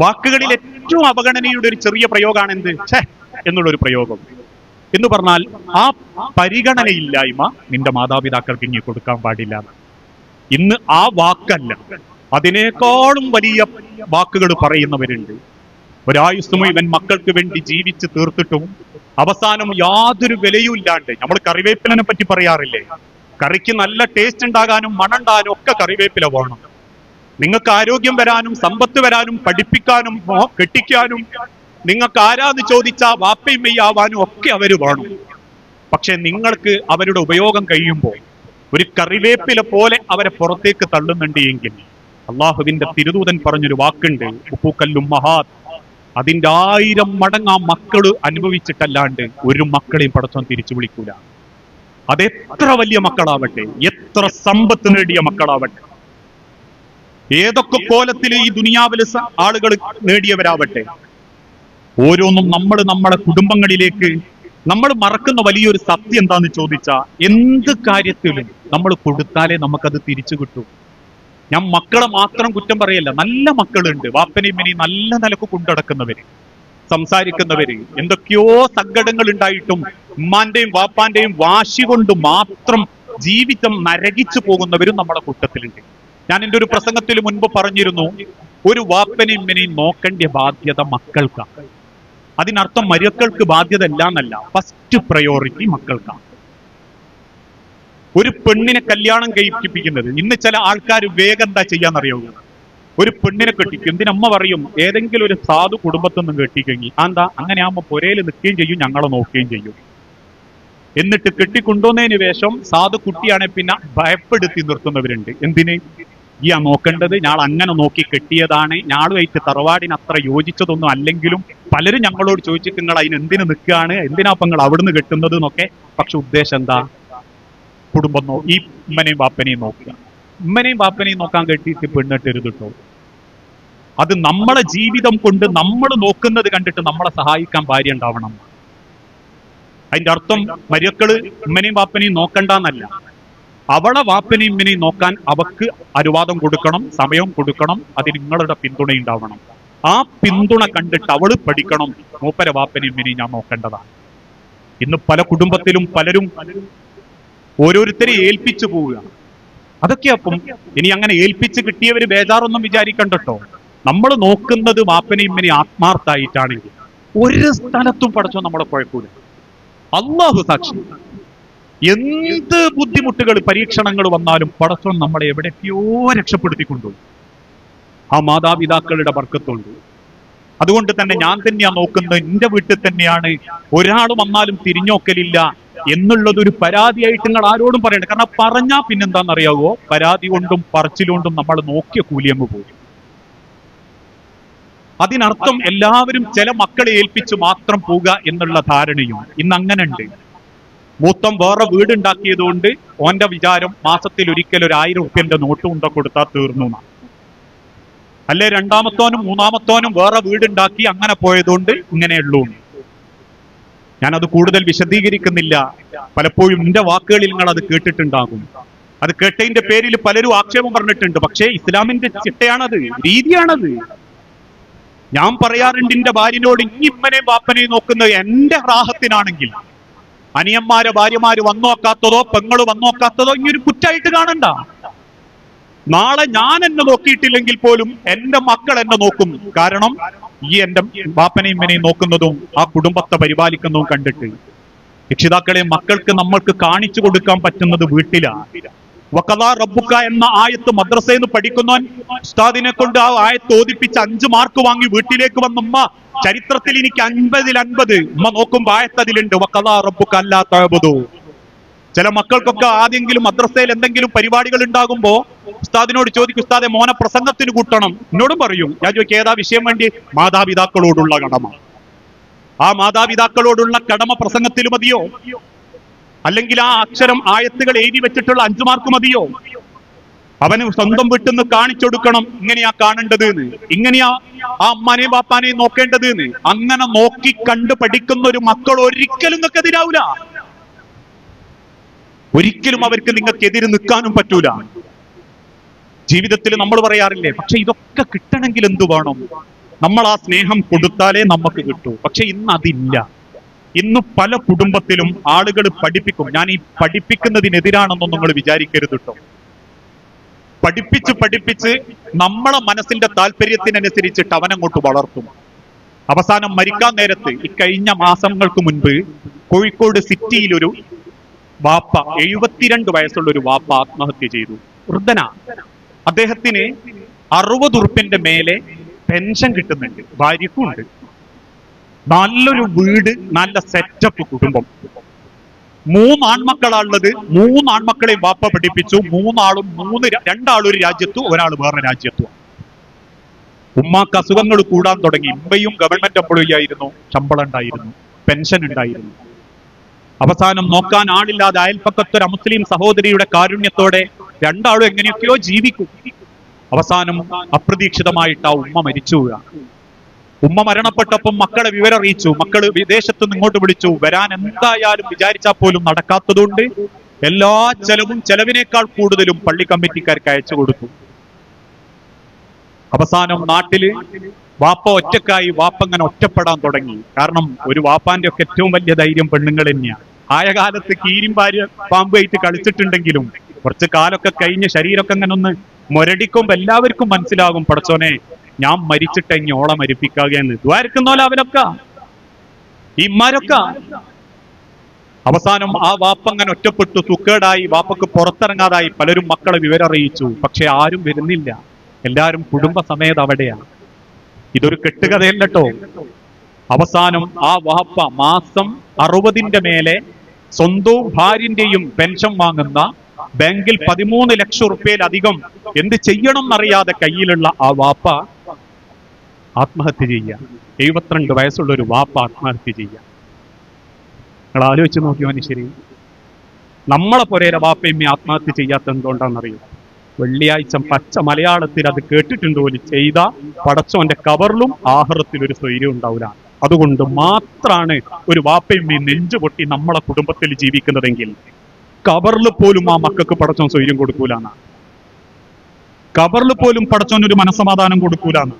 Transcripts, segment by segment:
വാക്കുകളിൽ ഏറ്റവും അവഗണനയുടെ ഒരു ചെറിയ പ്രയോഗമാണ് എന്ത് ഛേ എന്നുള്ളൊരു പ്രയോഗം. എന്ന് പറഞ്ഞാൽ ആ പരിഗണനയില്ലായ്മ നിന്റെ മാതാപിതാക്കൾക്ക് ഇനി കൊടുക്കാൻ പാടില്ല. ഇന്ന് ആ വാക്കല്ല. അതിനേക്കാളും വലിയ വാക്കുകൾ പറയുന്നവരുണ്ട്. ഒരായുസ് മുഴുവൻ മക്കൾക്ക് വേണ്ടി ജീവിച്ച് തീർത്തിട്ടും അവസാനം യാതൊരു വിലയും ഇല്ലാണ്ട് നമ്മൾ കറിവേപ്പിലിനെ പറ്റി പറയാറില്ലേ? കറിക്ക് നല്ല ടേസ്റ്റ് ഉണ്ടാകാനും മണണ്ടാകാനും ഒക്കെ കറിവേപ്പില വേണം. നിങ്ങൾക്ക് ആരോഗ്യം വരാനും സമ്പത്ത് വരാനും പഠിപ്പിക്കാനും കെട്ടിക്കാനും നിങ്ങൾക്ക് ആരാന്ന് ചോദിച്ചാൽ വാപ്പയും ഒക്കെ അവർ വേണം. പക്ഷെ നിങ്ങൾക്ക് അവരുടെ ഉപയോഗം കഴിയുമ്പോൾ ഒരു കറിവേപ്പില പോലെ അവരെ പുറത്തേക്ക് തള്ളുന്നുണ്ട് എങ്കിൽ അള്ളാഹുവിന്റെ തിരുദൂതൻ പറഞ്ഞൊരു വാക്കുണ്ട് ഉപ്പൂക്കല്ലും മഹാത് അതിന്റെ ആയിരം മടങ്ങ് ആ മക്കൾ അനുഭവിച്ചിട്ടല്ലാണ്ട് ഒരു മക്കളെയും പടച്ചോൻ തിരിച്ചു വിളിക്കൂല. അതെത്ര വലിയ മക്കളാവട്ടെ എത്ര സമ്പത്ത് നേടിയ മക്കളാവട്ടെ. ഏതൊക്കെ കോലത്തിൽ ഈ ദുനിയാവിൽ ആളുകൾ നേടിയവരാവട്ടെ? ഓരോന്നും നമ്മൾ നമ്മുടെ കുടുംബങ്ങളിലേക്ക് നമ്മൾ മറക്കുന്ന വലിയൊരു സത്യം എന്താന്ന് ചോദിച്ചാ എന്ത് കാര്യത്തിലും നമ്മൾ കൊടുത്താലേ നമുക്കത് തിരിച്ചു കിട്ടൂ. ഞാൻ മക്കളെ മാത്രം കുറ്റം പറയല്ല നല്ല മക്കളുണ്ട്. വാപ്പനെയും ഇനി നല്ല നിലയ്ക്ക് കൊണ്ടടക്കുന്നവര് സംസാരിക്കുന്നവര്. എന്തൊക്കെയോ സങ്കടങ്ങൾ ഉണ്ടായിട്ടും ഉമ്മാന്റെയും വാപ്പാന്റെയും വാശി കൊണ്ട് മാത്രം ജീവിതം നരകിച്ചു പോകുന്നവരും നമ്മുടെ കൂട്ടത്തിലുണ്ട്. ഞാൻ എന്റെ ഒരു പ്രസംഗത്തിൽ മുൻപ് പറഞ്ഞിരുന്നു ഒരു വാപ്പനെയും നോക്കേണ്ട ബാധ്യത മക്കൾക്കാണ് അതിനർത്ഥം മരുക്കൾക്ക് ബാധ്യത അല്ല എന്നല്ല ഫസ്റ്റ് പ്രയോറിറ്റി മക്കൾക്കാണ് ഒരു പെണ്ണിനെ കല്യാണം കഴിപ്പിക്കുന്നത് ഇന്ന് ചില ആൾക്കാർ വേഗം എന്താ ചെയ്യാന്നറിയാവൂ? ഒരു പെണ്ണിനെ കെട്ടിക്കും എന്തിനമ്മ പറയും ഏതെങ്കിലും ഒരു സാധു കുടുംബത്തൊന്നും നിന്ന് കെട്ടിക്കഴിഞ്ഞി എന്താ അങ്ങനെ ആകുമ്പോ പുരയിൽ നിൽക്കുകയും ചെയ്യും ഞങ്ങളെ നോക്കുകയും ചെയ്യും. എന്നിട്ട് കെട്ടിക്കൊണ്ടുവന്നതിന് ശേഷം സാധു കുട്ടിയാണെ പിന്നെ ഭയപ്പെടുത്തി നിർത്തുന്നവരുണ്ട്. എന്തിന്? ആ നോക്കേണ്ടത് ഞാൾ അങ്ങനെ നോക്കി കെട്ടിയതാണ്. ഞാളുമായിട്ട് തറവാടിന് അത്ര യോജിച്ചതൊന്നും അല്ലെങ്കിലും പലരും ഞങ്ങളോട് ചോദിച്ചിട്ട് നിങ്ങൾ അതിന് എന്തിനു നിൽക്കുകയാണ്? എന്തിനാ നിങ്ങൾ അവിടുന്ന് കെട്ടുന്നത് എന്നൊക്കെ. പക്ഷെ ഉദ്ദേശം എന്താ? കുടുംബം നോ ഈ ഉമ്മനെയും ബാപ്പനെയും നോക്കുക. ഉമ്മനെയും ബാപ്പനെയും നോക്കാൻ കെട്ടിയിട്ട് പെണ്ണിട്ടരുത് അത് നമ്മളെ ജീവിതം കൊണ്ട് നമ്മൾ നോക്കുന്നത് കണ്ടിട്ട് നമ്മളെ സഹായിക്കാൻ ഭാര്യ ഉണ്ടാവണം. അതിന്റെ അർത്ഥം മരിയക്കൾ ഉമ്മനെയും ബാപ്പനെയും നോക്കണ്ടെന്നല്ല. അവളെ വാപ്പനെയും ഇമ്മനെയും നോക്കാൻ അവക്ക് അനുവാദം കൊടുക്കണം സമയം കൊടുക്കണം അതിന് നിങ്ങളുടെ പിന്തുണ ഉണ്ടാവണം. ആ പിന്തുണ കണ്ടിട്ട് അവൾ പഠിക്കണം. മൂപ്പര വാപ്പനെയും ഇമ്മനെയും ഞാൻ നോക്കേണ്ടതാണ്. ഇന്ന് പല കുടുംബത്തിലും പലരും ഓരോരുത്തരെ ഏൽപ്പിച്ചു പോവുക അതൊക്കെ അപ്പം ഇനി അങ്ങനെ ഏൽപ്പിച്ച് കിട്ടിയവര് ബേജാറൊന്നും വിചാരിക്കണ്ടട്ടോ. നമ്മൾ നോക്കുന്നത് വാപ്പനെയും ഇമ്മനെയും ആത്മാർത്ഥായിട്ടാണെങ്കിൽ ഒരു സ്ഥലത്തും പഠിച്ചോ നമ്മളെ കുഴക്കൂല അള്ളാഹു സാക്ഷി. എന്ത് ബുദ്ധിമുട്ടുകൾ പരീക്ഷണങ്ങൾ വന്നാലും പടച്ചോൻ നമ്മളെ എവിടെയൊക്കെയോ രക്ഷപ്പെടുത്തിക്കൊണ്ടു. ആ മാതാപിതാക്കളുടെ വർക്കത്തുണ്ട്. അതുകൊണ്ട് തന്നെ ഞാൻ തന്നെയാ നോക്കുന്നത് എന്റെ വീട്ടിൽ തന്നെയാണ്. ഒരാൾ വന്നാലും തിരിഞ്ഞോക്കലില്ല എന്നുള്ളത് ഒരു പരാതിയായിട്ട് നിങ്ങൾ ആരോടും പറയണ്ട. കാരണം പറഞ്ഞാ പിന്നെന്താണെന്നറിയാവോ? പരാതി കൊണ്ടും പറച്ചിലുകൊണ്ടും നമ്മൾ നോക്കിയ കൂലിയങ്ങ് പോകും അതിനർത്ഥം എല്ലാവരും ചില മക്കളെ ഏൽപ്പിച്ച് മാത്രം പോവുക എന്നുള്ള ധാരണയും ഇന്ന് അങ്ങനെ ഉണ്ട് മൂത്തം വേറെ വീടുണ്ടാക്കിയതുകൊണ്ട് ഓന്റെ വിചാരം മാസത്തിൽ ഒരിക്കൽ ഒരു ആയിരം റുപ്യന്റെ നോട്ട് കൊണ്ട കൊടുത്താൽ തീർന്നു. അല്ലെ രണ്ടാമത്തോനും മൂന്നാമത്തോനും വേറെ വീടുണ്ടാക്കി അങ്ങനെ പോയതുകൊണ്ട് ഇങ്ങനെയുള്ളൂ. ഞാനത് കൂടുതൽ വിശദീകരിക്കുന്നില്ല. പലപ്പോഴും എന്റെ വാക്കുകളിൽ നിങ്ങൾ അത് കേട്ടിട്ടുണ്ടാകും. അത് കേട്ടതിന്റെ പേരിൽ പലരും ആക്ഷേപം പറഞ്ഞിട്ടുണ്ട്. പക്ഷേ ഇസ്ലാമിന്റെ ചിട്ടയാണത് രീതിയാണത്. ഞാൻ പറയാറുണ്ട് എന്റെ ഭാര്യനോട് ഇങ്ങിമ്മനെയും ബാപ്പനെയും നോക്കുന്നത് എന്റെ റാഹത്തിനാണെങ്കിൽ. അനിയന്മാരെ ഭാര്യമാര് വന്നോക്കാത്തതോ പെങ്ങൾ വന്നോക്കാത്തതോ ഇനി ഒരു കുറ്റായിട്ട് കാണണ്ട. നാളെ ഞാൻ എന്നെ നോക്കിയിട്ടില്ലെങ്കിൽ പോലും എന്റെ മക്കൾ എന്നെ നോക്കും. കാരണം ഈ എന്റെ ബാപ്പനെയും ഇമ്മനെയും നോക്കുന്നതും ആ കുടുംബത്തെ പരിപാലിക്കുന്നതും കണ്ടിട്ട് രക്ഷിതാക്കളെ മക്കൾക്ക് നമ്മൾക്ക് കാണിച്ചു കൊടുക്കാൻ പറ്റുന്നത് വീട്ടിലാണ് വക്കലാ റബ്ബുക്ക എന്ന ആയത്ത് മദ്രസയിൽ നിന്ന് പഠിക്കുന്നവൻ ഉസ്താദിനെ കൊണ്ട് ആ ആയത്ത് ഓതിപ്പിച്ച് അഞ്ചു മാർക്ക് വാങ്ങി വീട്ടിലേക്ക് വന്ന ഉമ്മ ചരിത്രത്തിൽ എനിക്ക് അൻപതിൽ അൻപത്. ഉമ്മ നോക്കുമ്പോ ആയത്ത് അതിലുണ്ട് വക്കലാ റബ്ബുക്ക അല്ലാത്തോ ചില മക്കൾക്കൊക്കെ ആദ്യെങ്കിലും മദ്രസയിൽ എന്തെങ്കിലും പരിപാടികൾ ഉണ്ടാകുമ്പോ ഉസ്താദിനോട് ചോദിക്കും ഉസ്താദെ മോനെ പ്രസംഗത്തിന് കൂട്ടണം. എന്നോടും പറയും ഞാൻ ചോദിക്കും ഏതാ വിഷയം വേണ്ടി? മാതാപിതാക്കളോടുള്ള കടമ. ആ മാതാപിതാക്കളോടുള്ള കടമ പ്രസംഗത്തിൽ മതിയോ? അല്ലെങ്കിൽ ആ അക്ഷരം ആയത്തുകൾ എഴുതി വെച്ചിട്ടുള്ള അഞ്ചു മാർക്ക് മതിയോ? അവന് സ്വന്തം വിട്ടു നിന്ന് കാണിച്ചു കൊടുക്കണം. ഇങ്ങനെയാ കാണേണ്ടത് എന്ന് ഇങ്ങനെയാ ആ അമ്മാനെയും ബാപ്പാനെയും നോക്കേണ്ടത് എന്ന് അങ്ങനെ നോക്കി കണ്ട് പഠിക്കുന്ന ഒരു മക്കൾ ഒരിക്കലും നിങ്ങൾക്ക് എതിരാവൂല ഒരിക്കലും അവർക്ക് നിങ്ങൾക്ക് എതിര് നിൽക്കാനും പറ്റൂല. ജീവിതത്തിൽ നമ്മൾ പറയാറില്ലേ പക്ഷെ ഇതൊക്കെ കിട്ടണമെങ്കിൽ എന്തു വേണം? നമ്മൾ ആ സ്നേഹം കൊടുത്താലേ നമുക്ക് കിട്ടൂ. പക്ഷെ ഇന്ന് അതില്ല. ഇന്ന് പല കുടുംബത്തിലും ആളുകൾ പഠിപ്പിക്കും. ഞാൻ ഈ പഠിപ്പിക്കുന്നതിനെതിരാണെന്നൊന്നും നിങ്ങൾ വിചാരിക്കരുത് കേട്ടോ പഠിപ്പിച്ച് പഠിപ്പിച്ച് നമ്മളെ മനസ്സിന്റെ താല്പര്യത്തിനനുസരിച്ചിട്ട് അവനങ്ങോട്ട് വളർത്തും. അവസാനം മരിക്കാൻ നേരത്ത് ഇക്കഴിഞ്ഞ കഴിഞ്ഞ മാസങ്ങൾക്ക് മുൻപ് കോഴിക്കോട് സിറ്റിയിലൊരു വാപ്പ എഴുപത്തിരണ്ട് വയസ്സുള്ള ഒരു വാപ്പ ആത്മഹത്യ ചെയ്തു. വൃദ്ധന. അദ്ദേഹത്തിന് അറുപത് ഉറുപ്പിന്റെ മേലെ പെൻഷൻ കിട്ടുന്നുണ്ട്. ഭാര്യക്കും ഉണ്ട്. നല്ലൊരു വീട് നല്ല സെറ്റപ്പ് കുടുംബം. മൂന്ന് ആൺമക്കളാണുള്ളത്. മൂന്ന് വാപ്പ പഠിപ്പിച്ചു. മൂന്നാളും മൂന്ന് രണ്ടാളൊരു രാജ്യത്തു ഒരു രാജ്യത്തും ഒരാൾ വേറെ രാജ്യത്തും. ഉമ്മാക്ക് അസുഖങ്ങൾ കൂടാൻ തുടങ്ങി. ഇമ്മയും ഗവൺമെന്റ് എംപ്ലോയി ആയിരുന്നു. ശമ്പളം ഉണ്ടായിരുന്നു. പെൻഷൻ ഉണ്ടായിരുന്നു. അവസാനം നോക്കാൻ ആളില്ലാതെ അയൽപ്പക്കത്തൊരു മുസ്ലിം സഹോദരിയുടെ കാരുണ്യത്തോടെ രണ്ടാളും എങ്ങനെയൊക്കെയോ ജീവിക്കും. അവസാനം അപ്രതീക്ഷിതമായിട്ട് ആ ഉമ്മ മരിച്ചു. ഉമ്മ മരണപ്പെട്ടപ്പം മക്കളെ വിവരം അറിയിച്ചു മക്കൾ വിദേശത്ത് നിന്ന് ഇങ്ങോട്ട് വിളിച്ചു. വരാൻ എന്തായാലും വിചാരിച്ചാൽ പോലും നടക്കാത്തതുകൊണ്ട് എല്ലാ ചെലവും ചെലവിനേക്കാൾ കൂടുതലും പള്ളി കമ്മിറ്റിക്കാർക്ക് അയച്ചു കൊടുത്തു. അവസാനം നാട്ടിൽ വാപ്പ ഒറ്റക്കായി വാപ്പ അങ്ങനെ ഒറ്റപ്പെടാൻ തുടങ്ങി. കാരണം ഒരു വാപ്പാന്റെ ഒക്കെ ഏറ്റവും വലിയ ധൈര്യം പെണ്ണുങ്ങൾ തന്നെയാണ് ആയ കാലത്ത് കീരിയും ഭാര്യ കളിച്ചിട്ടുണ്ടെങ്കിലും കുറച്ച് കാലൊക്കെ കഴിഞ്ഞ് ശരീരമൊക്കെ അങ്ങനെ ഒന്ന് മുരടിക്കുമ്പോ എല്ലാവർക്കും മനസ്സിലാകും പടച്ചോനെ ഞാൻ മരിച്ചിട്ട് ഞോളെ ഓളെ മരിപ്പിക്കാകെന്ന് ദ്വാരക്കുന്നോലെ അവനൊക്ക. ഇമാരൊക്ക അവസാനം ആ വാപ്പ അങ്ങനെ ഒറ്റപ്പെട്ടു തുക്കേടായി വാപ്പക്ക് പുറത്തിറങ്ങാതായി പലരും മക്കളെ വിവരം അറിയിച്ചു. പക്ഷെ ആരും വരുന്നില്ല. എല്ലാവരും കുടുംബസമേത അവിടെയാണ്. ഇതൊരു കെട്ടുകഥയല്ലോ അവസാനം ആ വാപ്പ മാസം അറുപതിന്റെ മേലെ സ്വന്തവും ഭാര്യന്റെയും പെൻഷൻ വാങ്ങുന്ന ബാങ്കിൽ പതിമൂന്ന് ലക്ഷം റുപ്യയിലധികം എന്ത് ചെയ്യണം എന്നറിയാതെ കയ്യിലുള്ള ആ വാപ്പ ആത്മഹത്യ ചെയ്യുക. എഴുപത്തിരണ്ട് വയസ്സുള്ള ഒരു വാപ്പ ആത്മഹത്യ ചെയ്യുക. നിങ്ങൾ ആലോചിച്ച് നോക്കി മനുഷ്യരി? നമ്മളെ പൊരേരെ വാപ്പയും ആത്മഹത്യ ചെയ്യാത്ത എന്തുകൊണ്ടാണെന്നറിയോ? വെള്ളിയാഴ്ച പച്ച മലയാളത്തിൽ അത് കേട്ടിട്ടുണ്ട് പോലും ചെയ്ത പടച്ചോന്റെ കവറിലും ആഹാരത്തിൽ ഒരു സ്വൈര്യം ഉണ്ടാവില്ല അതുകൊണ്ട് മാത്രാണ് ഒരു വാപ്പയും നെഞ്ചു പൊട്ടി നമ്മളെ കുടുംബത്തിൽ ജീവിക്കുന്നതെങ്കിൽ കവറിൽ പോലും ആ മക്കൾക്ക് പടച്ചോൻ സ്വൈര്യം കൊടുക്കൂലാണ് കവറിൽ പോലും പടച്ചോൻ ഒരു മനസമാധാനം കൊടുക്കൂലാണ്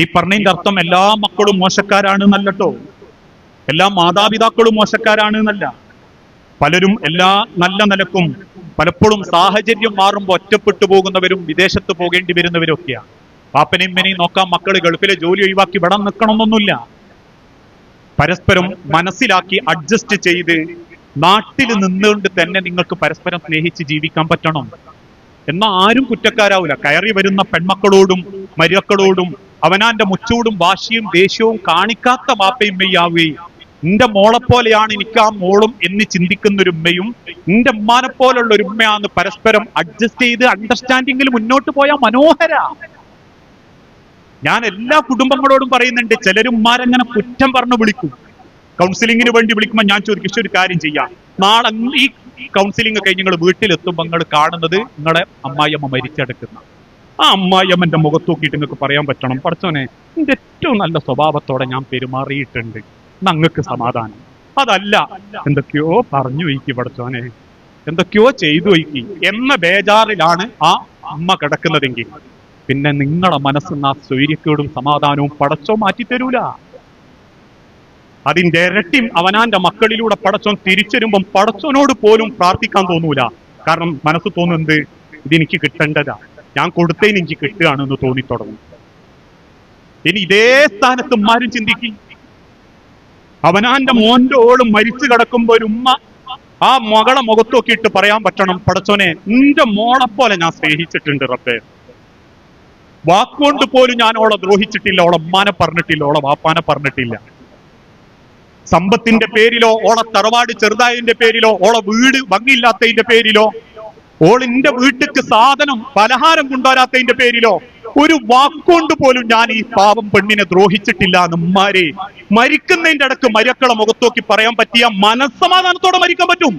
ഈ പറഞ്ഞതിന്റെ അർത്ഥം എല്ലാ മക്കളും മോശക്കാരാണ് എന്നല്ലട്ടോ എല്ലാ മാതാപിതാക്കളും മോശക്കാരാണ് എന്നല്ല പലരും എല്ലാ നല്ല നിലക്കും പലപ്പോഴും സാഹചര്യം മാറുമ്പോൾ ഒറ്റപ്പെട്ടു പോകുന്നവരും വിദേശത്ത് പോകേണ്ടി വരുന്നവരും ഒക്കെയാണ്. പാപ്പനെയും ഇമ്മനെയും നോക്കാൻ മക്കൾ ഗൾഫിലെ ജോലി ഒഴിവാക്കി ഇവിടെ നിൽക്കണമെന്നൊന്നുമില്ല പരസ്പരം മനസ്സിലാക്കി അഡ്ജസ്റ്റ് ചെയ്ത് നാട്ടിൽ നിന്നുകൊണ്ട് തന്നെ നിങ്ങൾക്ക് പരസ്പരം സ്നേഹിച്ച് ജീവിക്കാൻ പറ്റണം. എന്നാൽ ആരും കുറ്റക്കാരാവില്ല. കയറി വരുന്ന പെൺമക്കളോടും മരുക്കളോടും അവനാന്റെ മുച്ചൂടും വാശിയും ദേഷ്യവും കാണിക്കാത്ത വാപ്പയും മെയ്യാവുകയും നിന്റെ മോളെപ്പോലെയാണ് എനിക്ക് ആ മോളും എന്ന് ചിന്തിക്കുന്ന ഒരു ഉമ്മയും നിന്റെ ഉമ്മാനെ പോലുള്ള ഒരു പരസ്പരം അഡ്ജസ്റ്റ് ചെയ്ത് അണ്ടർസ്റ്റാൻഡിങ്ങിൽ മുന്നോട്ട് പോയാൽ മനോഹര. ഞാൻ എല്ലാ കുടുംബങ്ങളോടും പറയുന്നുണ്ട് ചിലരുമാരങ്ങനെ കുറ്റം പറഞ്ഞു വിളിക്കും. കൗൺസിലിങ്ങിന് വേണ്ടി വിളിക്കുമ്പോൾ ഞാൻ ചോദിക്കും "ഇഷ്ടം ഒരു കാര്യം ചെയ്യാം. നാളെ ഈ കൗൺസിലിംഗ് ഒക്കെ നിങ്ങൾ വീട്ടിലെത്തുമ്പോൾ നിങ്ങൾ കാണുന്നത് നിങ്ങളെ അമ്മായിയമ്മ മരിച്ചെടുക്കുന്ന ആ അമ്മായിയമ്മന്റെ മുഖത്ത് നോക്കിയിട്ട് നിങ്ങൾക്ക് പറയാൻ പറ്റണം. പഠിച്ചോനെ എന്റെ ഏറ്റവും നല്ല സ്വഭാവത്തോടെ ഞാൻ പെരുമാറിയിട്ടുണ്ട്. ഞങ്ങൾക്ക് സമാധാനം. അതല്ല. എന്തൊക്കെയോ പറഞ്ഞു വയ്ക്കി പഠിച്ചോനെ എന്തൊക്കെയോ ചെയ്തു വയ്ക്കി. എന്ന ബേജാറിലാണ് ആ അമ്മ കിടക്കുന്നതെങ്കിൽ. പിന്നെ നിങ്ങളെ മനസ്സിന്ന് ആ സ്വൈര്യക്കേടും സമാധാനവും പടച്ചോ മാറ്റിത്തരൂല. അതിന്റെ ഇരട്ടി അവനാന്റെ മക്കളിലൂടെ പടച്ചോൻ തിരിച്ചരുമ്പം പടച്ചോനോട് പോലും പ്രാർത്ഥിക്കാൻ തോന്നൂല. കാരണം മനസ്സ് തോന്നുന്നത് ഇതെനിക്ക് കിട്ടേണ്ടതാ ഞാൻ കൊടുത്തതിന് എനിക്ക് കിട്ടുകയാണെന്ന് തോന്നിത്തുടങ്ങും ഇനി ഇതേ സ്ഥാനത്ത് ഉമ്മാരും ചിന്തിക്കും. അവനാന്റെ മോന്റെ ഓളും മരിച്ചു കിടക്കുമ്പോ ഒരു ഉമ്മ ആ മകളെ മുഖത്തൊക്കിയിട്ട് പറയാൻ പറ്റണം പടച്ചോനെ നിന്റെ മോളെ പോലെ ഞാൻ സ്നേഹിച്ചിട്ടുണ്ട് റബ്ബേ. വാക്കുകൊണ്ട് പോലും ഞാൻ ഓളെ ദ്രോഹിച്ചിട്ടില്ല ഓളെ ഉമ്മാനെ പറഞ്ഞിട്ടില്ല ഓളെ വാപ്പാനെ പറഞ്ഞിട്ടില്ല. സമ്പത്തിന്റെ പേരിലോ ഓളെ തറവാട് ചെറുതായതിന്റെ പേരിലോ ഓളെ വീട് ഭംഗിയില്ലാത്തതിന്റെ പേരിലോ ഓളിന്റെ വീട്ടിക്ക് സാധനം പലഹാരം കൊണ്ടുവരാത്തതിന്റെ പേരിലോ ഒരു വാക്കുകൊണ്ട് പോലും ഞാൻ ഈ പാവം പെണ്ണിനെ ദ്രോഹിച്ചിട്ടില്ല നമ്മാരെ മരിക്കുന്നതിന്റെ അടക്ക് മരക്കളെ മുഖത്തോക്കി പറയാൻ പറ്റിയ മനസ്സമാധാനത്തോടെ മരിക്കാൻ പറ്റും.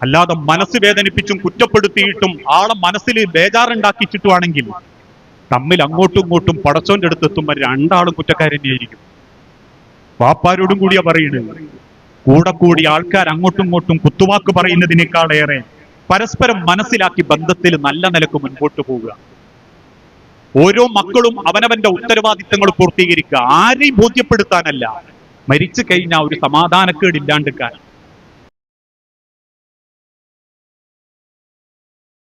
അല്ലാതെ മനസ്സ് വേദനിപ്പിച്ചും കുറ്റപ്പെടുത്തിയിട്ടും ആളെ മനസ്സിൽ ബേജാറുണ്ടാക്കിച്ചിട്ടുവാണെങ്കിൽ തമ്മിൽ അങ്ങോട്ടും ഇങ്ങോട്ടും പടച്ചോന്റെ അടുത്ത് എത്തുമ്പോൾ രണ്ടാളും കുറ്റക്കാരനെയായിരിക്കും. വാപ്പാരോടും കൂടിയാ പറയുന്നത് കൂടെ കൂടി ആൾക്കാർ അങ്ങോട്ടും ഇങ്ങോട്ടും കുത്തുവാക്ക് പറയുന്നതിനേക്കാളേറെ പരസ്പരം മനസ്സിലാക്കി ബന്ധത്തിൽ നല്ല നിലയ്ക്ക് മുൻപോട്ട് പോവുക. ഓരോ മക്കളും അവനവന്റെ ഉത്തരവാദിത്തങ്ങൾ പൂർത്തീകരിക്കുക. ആരെയും ബോധ്യപ്പെടുത്താനല്ല. മരിച്ചു കഴിഞ്ഞ ഒരു സമാധാനക്കേട് ഇല്ലാണ്ടിരിക്കാൻ